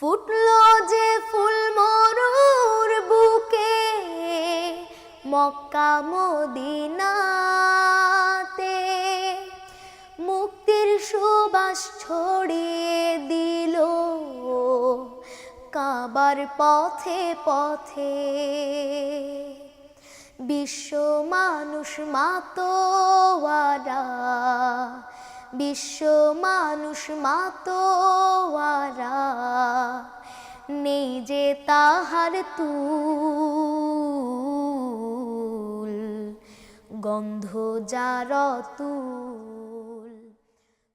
ফুটলো যে ফুল মরুর বুকে, মক্কা মদিনাতে। মুক্তির সুবাস ছড়িয়ে দিল কাবার পথে পথে। বিশ্ব মানুষ মাতোয়ারা, বিশ্ব মানুষ মাতোয়ারা। তাহার তুল গন্ধ যার তুল।